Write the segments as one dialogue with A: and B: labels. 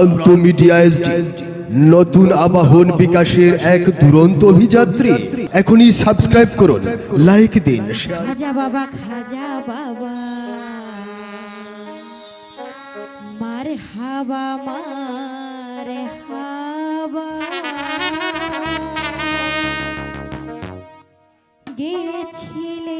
A: প্রান্ত media SD, নতুন আবাহন বিকাশের এক দুরন্ত অভিযাত্রী। এখনই সাবস্ক্রাইব করুন লাইক দিন।
B: খাজা বাবা খাজা বাবা। মার হাবা মার হাবা। গেছিলেন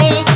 B: রে